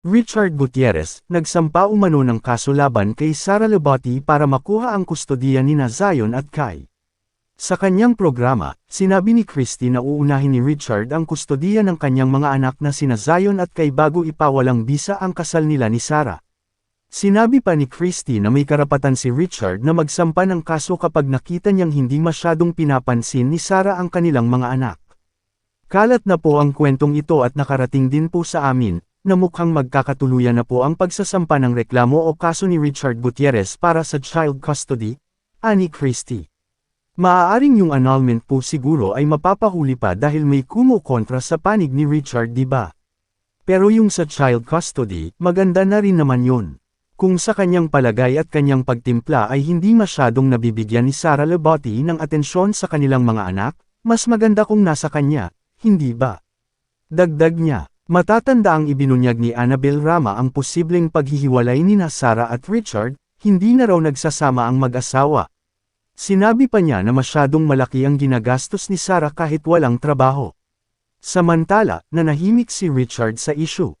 Richard Gutierrez, nagsampa umano ng kaso laban kay Sara Lebati para makuha ang kustodiya ni Zion at Kai. Sa kanyang programa, sinabi ni Christie na uunahin ni Richard ang kustodiya ng kanyang mga anak na sina Zion at Kai bago ipawalang bisa ang kasal nila ni Sara. Sinabi pa ni Christie na may karapatan si Richard na magsampa ng kaso kapag nakita niyang hindi masyadong pinapansin ni Sara ang kanilang mga anak. Kalat na po ang kwentong ito at nakarating din po sa amin, na mukhang magkakatuluyan na po ang pagsasampa ng reklamo o kaso ni Richard Gutierrez para sa child custody, ani Christie. Maaaring yung annulment po siguro ay mapapahuli pa dahil may kumukontra sa panig ni Richard di ba? Pero yung sa child custody, maganda na rin naman yun. Kung sa kanyang palagay at kanyang pagtimpla ay hindi masyadong nabibigyan ni Sara Lebotti ng atensyon sa kanilang mga anak, mas maganda kung nasa kanya, hindi ba? Dagdag niya, matatanda ang ibinunyag ni Annabel Rama ang posibleng paghihiwalay ni Sara at Richard, hindi na raw nagsasama ang mag-asawa. Sinabi pa niya na masyadong malaki ang ginagastos ni Sara kahit walang trabaho. Samantala, nanahimik si Richard sa issue.